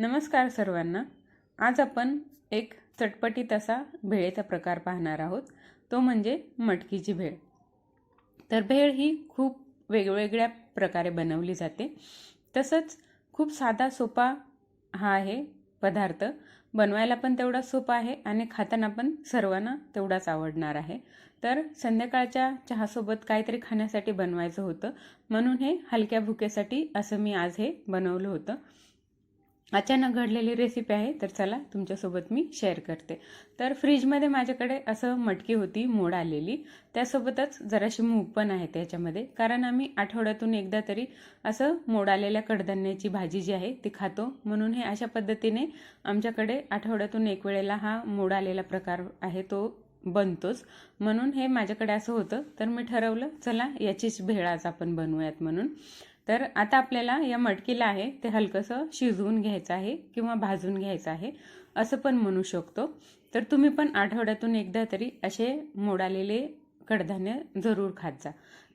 नमस्कार सर्वांना. आज आपण एक चटपटीत असा भेळेचा प्रकार पाहणार आहोत. तो म्हणजे मटकीची भेळ. तर भेळ ही खूप वेगवेगळ्या प्रकारे बनवली जाते. तसंच खूप साधा सोपा हा आहे पदार्थ. बनवायला पण तेवढा सोपा आहे आणि खाताना पण सर्वांना तेवढाच आवडणार आहे. तर संध्याकाळच्या चहासोबत काहीतरी खाण्यासाठी बनवायचं होतं. म्हणून हे हलक्या भुकेसाठी असं मी आज हे बनवलं होतं. अचानक घडलेली रेसिपी आहे तर चला तुमच्यासोबत मी शेअर करते. तर फ्रीजमध्ये माझ्याकडे असं मटकी होती मोड आलेली. त्यासोबतच जराशी मूग पण आहे त्याच्यामध्ये. कारण आम्ही आठवड्यातून एकदा तरी असं मोड आलेल्या कडधान्याची भाजी जी आहे ती खातो. म्हणून हे अशा पद्धतीने आमच्याकडे आठवड्यातून एक वेळेला हा मोड आलेला प्रकार आहे तो बनतोच. म्हणून हे माझ्याकडे असं होतं. तर मी ठरवलं चला याचीच भेळ आज आपण बनवूयात म्हणून. तर आता आपल्याला या मटकीला आहे ते हलकंसं शिजवून घ्यायचं आहे किंवा भाजून घ्यायचं आहे असं पण म्हणू शकतो. तर तुम्ही पण आठवड्यातून एकदा तरी असे मोडालेले कडधान्य जरूर खात जा.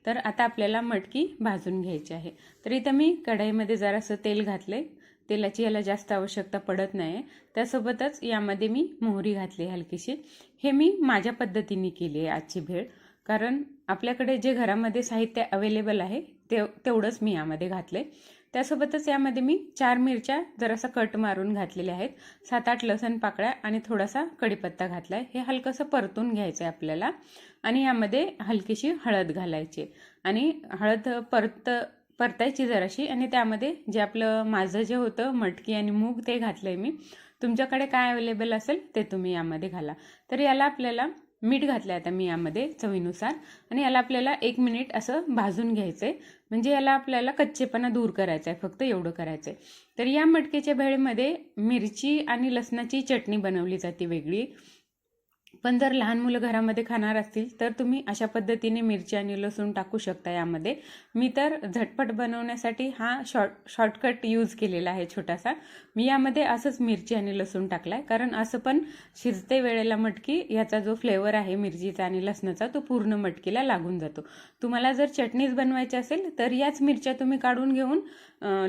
तर आता आपल्याला मटकी भाजून घ्यायची आहे. तर इथं मी कढाईमध्ये जरासं तेल घातले तेलाची याला जास्त आवश्यकता पडत नाही त्यासोबतच यामध्ये मी मोहरी घातली हलकीशी. हे मी माझ्या पद्धतीने केली आहे आजची भेळ. कारण आपल्याकडे जे घरामध्ये साहित्य अवेलेबल आहे ते तेवढंच मी यामध्ये घातलं आहे त्यासोबतच यामध्ये मी चार मिरच्या जरासा कट मारून घातलेल्या आहेत. सात आठ लसण पाकळ्या आणि थोडासा कढीपत्ता घातला आहे हे हलकंसं परतून घ्यायचं आहे आपल्याला. आणि यामध्ये हलकीशी हळद घालायची. आणि हळद परत परतायची जराशी आणि त्यामध्ये जे आपलं माझं जे होतं मटकी आणि मूग ते घातलं आहे मी. तुमच्याकडे काय अवेलेबल असेल ते तुम्ही यामध्ये घाला. तर याला आपल्याला मीठ घातलं आता मी यामध्ये चवीनुसार. आणि याला आपल्याला एक मिनिट असं भाजून घ्यायचं आहे म्हणजे याला आपल्याला कच्चेपणा दूर करायचा आहे फक्त एवढं करायचं आहे तर या मटकेच्या भेळेमध्ये मिरची आणि लसणाची चटणी बनवली जाते वेगळी. पण जर लहान मुलं घरामध्ये खाणार असतील तर तुम्ही अशा पद्धतीने मिरची आणि लसूण टाकू शकता यामध्ये. मी तर झटपट बनवण्यासाठी हा शॉर्ट शॉर्टकट यूज केलेला आहे छोटासा. मी यामध्ये असंच मिरची आणि लसूण टाकला आहे कारण असं पण शिजते वेळेला मटकी याचा जो फ्लेवर आहे मिरचीचा आणि लसणाचा तो पूर्ण मटकीला लागून जातो. तुम्हाला जर चटणीच बनवायची असेल तर याच मिरच्या तुम्ही काढून घेऊन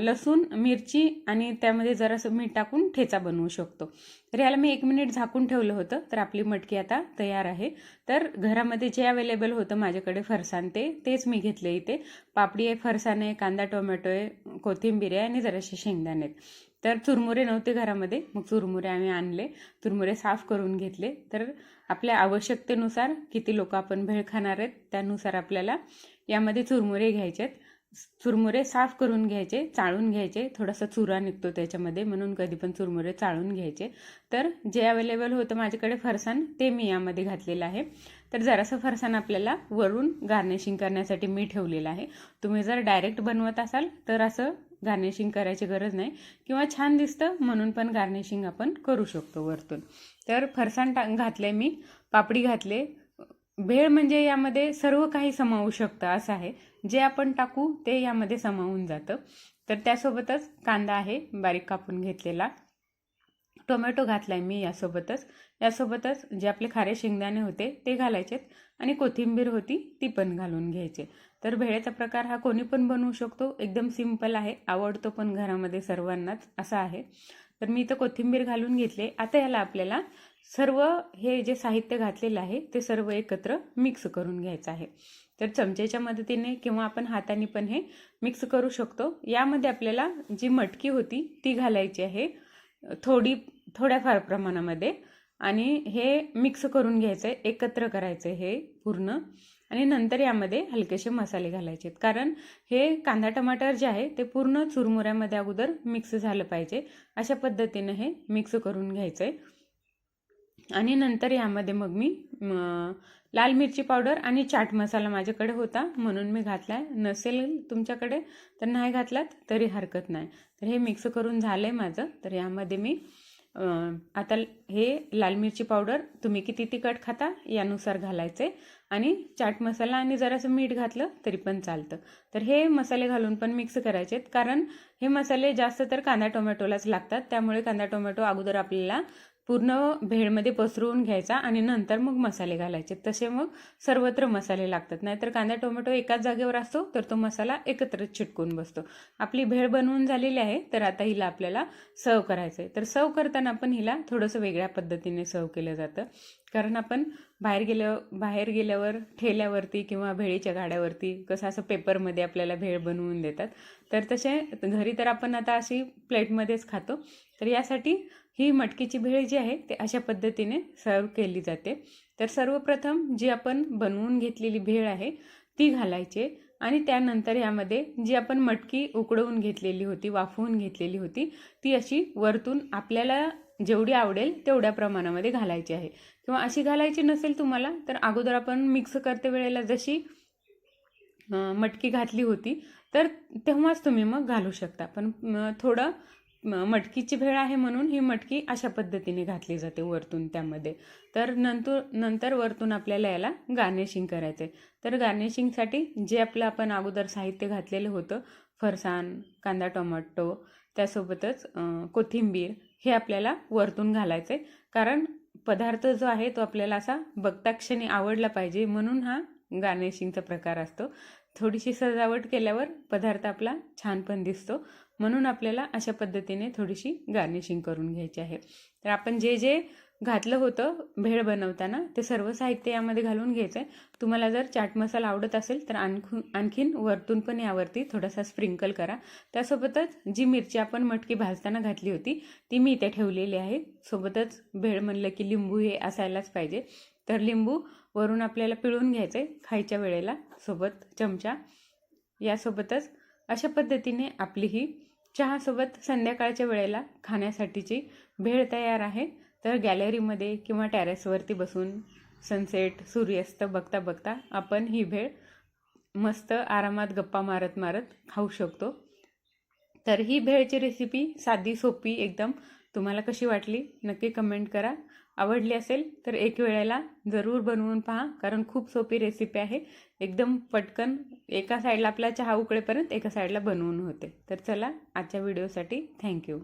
लसूण मिरची आणि त्यामध्ये जरासं मीठ टाकून ठेचा बनवू शकतो. तर याला मी एक मिनिट झाकून ठेवलं होतं तर आपली मटकी आता तयार आहे. तर घरामध्ये जे अवेलेबल होतं माझ्याकडे फरसाण ते तेच मी घेतले इथे. पापडी आहे फरसाण आहे कांदा टोमॅटो आहे कोथिंबीर आहे आणि जराशे शेंगदाणे आहेत. तर चुरमुरे नव्हते घरामध्ये मग चुरमुरे आम्ही आणले. चुरमुरे साफ करून घेतले. तर आपल्या आवश्यकतेनुसार किती लोक आपण भेळ खाणार आहेत त्यानुसार आपल्याला यामध्ये चुरमुरे घ्यायचे आहेत चुरमुरे साफ करून घ्यायचे चाळून घ्यायचे. थोडासा चुरा निघतो त्याच्यामध्ये म्हणून कधी पण चुरमुरे चाळून घ्यायचे. तर जे अवेलेबल होतं माझ्याकडे फरसाण ते मी यामध्ये घातलेलं आहे. तर जरासं फरसाण आपल्याला वरून गार्निशिंग करण्यासाठी मी ठेवलेलं आहे. तुम्ही जर डायरेक्ट बनवत असाल तर असं गार्निशिंग करायची गरज नाही. किंवा छान दिसतं म्हणून पण गार्निशिंग आपण करू शकतो वरतून. तर फरसाण टा घातले मी. पापडी घातले भेळ म्हणजे यामध्ये सर्व काही समावू शकतं असं आहे. जे आपण टाकू ते यामध्ये समावून जातं. तर त्यासोबतच कांदा आहे बारीक कापून घेतलेला. टोमॅटो घातलाय मी यासोबतच. यासोबतच जे आपले खारे शेंगदाणे होते ते घालायचेत. आणि कोथिंबीर होती ती पण घालून घ्यायचे. तर भेळेचा प्रकार हा कोणी पण बनवू शकतो. एकदम सिंपल आहे. आवडतो पण घरामध्ये सर्वांनाच असा आहे. तर मी इथं कोथिंबीर घालून घेतले. आता याला आपल्याला सर्व हे जे साहित्य घातलेलं आहे ते सर्व एकत्र मिक्स करून घ्यायचं आहे. तर चमच्याच्या मदतीने किंवा आपण हाताने पण हे मिक्स करू शकतो. यामध्ये आपल्याला जी मटकी होती ती घालायची आहे थोडी थोड्याफार प्रमाणामध्ये. आणि हे मिक्स करून घ्यायचं आहे एकत्र करायचं हे पूर्ण. आणि नंतर यामध्ये हलकेसे मसाले घालायचे कारण हे कांदा टमाटर जे आहे ते पूर्ण चुरमुऱ्यामध्ये अगोदर मिक्स झालं पाहिजे. अशा पद्धतीनं हे मिक्स करून घ्यायचं आहे आणि नंतर यामध्ये मग मी लाल मिरची पावडर आणि चाट मसाला माझ्याकडे होता. म्हणून मी घातला आहे नसेल तुमच्याकडे तर नाही घातलात तरी हरकत नाही. तर हे मिक्स करून झालं आहे माझं. तर यामध्ये मी आता हे लाल मिरची पावडर तुम्ही किती तिखट खाता यानुसार घालायचे आणि चाट मसाला आणि जरासं मीठ घातलं तरी पण चालतं. तर हे मसाले घालून पण मिक्स करायचे आहेत कारण हे मसाले जास्त तर कांदा टोमॅटोलाच लागतात. त्यामुळे कांदा टोमॅटो अगोदर आपल्याला पूर्ण भेळमध्ये पसरवून घ्यायचा आणि नंतर मग मसाले घालायचे. तसे मग सर्वत्र मसाले लागतात. नाहीतर कांदा टोमॅटो एकाच जागेवर असतो तर तो मसाला एकत्रच चिटकून बसतो. आपली भेळ बनवून झालेली आहे तर आता हिला आपल्याला सर्व करायचं आहे तर सर्व करताना आपण हिला थोडंसं वेगळ्या पद्धतीने सर्व केलं जातं. कारण आपण बाहेर गेल्यावर बाहेर गेल्यावर ठेल्यावरती किंवा भेळीच्या गाड्यावरती कसं असं पेपरमध्ये आपल्याला भेळ बनवून देतात. तर तसे घरी तर आपण आता अशी प्लेटमध्येच खातो. तर यासाठी ही मटकीची भेळ जी आहे ते अशा पद्धतीने सर्व केली जाते. तर सर्वप्रथम जी आपण बनवून घेतलेली भेळ आहे ती घालायची आणि त्यानंतर यामध्ये जी आपण मटकी उकडवून घेतलेली होती वाफवून घेतलेली होती ती अशी वरतून आपल्याला जेवढी आवडेल तेवढ्या प्रमाणामध्ये घालायची आहे. किंवा अशी घालायची नसेल तुम्हाला तर अगोदर आपण मिक्स करते वेळेला जशी मटकी घातली होती तर तेव्हाच तुम्ही मग घालू शकता. पण थोडं मटकीची भेळ आहे म्हणून ही मटकी अशा पद्धतीने घातली जाते वरतून त्यामध्ये. तर नंतर नंतर वरतून आपल्याला याला गार्निशिंग करायचं आहे तर गार्निशिंगसाठी जे आपलं आपण अगोदर साहित्य घातलेलं होतं फरसाण कांदा टोमॅटो त्यासोबतच कोथिंबीर हे आपल्याला वरतून घालायचं आहे कारण पदार्थ जो आहे तो आपल्याला असा बघता क्षणी आवडला पाहिजे. म्हणून हा गार्निशिंगचा प्रकार असतो. थोडीशी सजावट केल्यावर पदार्थ आपला छान पण दिसतो. म्हणून आपल्याला अशा पद्धतीने थोडीशी गार्निशिंग करून घ्यायची आहे. तर आपण जे जे घातलं होतं भेळ बनवताना ते सर्व साहित्य यामध्ये घालून घ्यायचं आहे तुम्हाला जर चाट मसाला आवडत असेल तर आणखून आणखीन वरतून पण यावरती थोडासा स्प्रिंकल करा. त्यासोबतच जी मिरची आपण मटकी भाजताना घातली होती ती मी इथे ठेवलेली आहे. सोबतच भेळ म्हणलं की लिंबू हे असायलाच पाहिजे. तर लिंबू वरून आपल्याला पिळून घ्यायचे खायच्या वेळेला सोबत चमचा. यासोबतच अशा पद्धतीने आपली ही चहासोबत संध्याकाळच्या वेळेला खाण्यासाठीची भेळ तयार आहे. तर गॅलरीमध्ये किंवा टॅरेसवरती बसून सनसेट सूर्यास्त बघता बघता आपण ही भेळ मस्त आरामात गप्पा मारत मारत खाऊ शकतो. तर ही भेळची रेसिपी साधी सोपी एकदम तुम्हाला कशी वाटली नक्की कमेंट करा. आवडली असेल तर एक वेळेला जरूर बनवून पहा कारण खूप सोपी रेसिपी आहे. एकदम पटकन एका साईडला आपला चहा उकळेपर्यंत एका साईडला बनवून होते. तर चला आजच्या व्हिडिओसाठी थँक्यू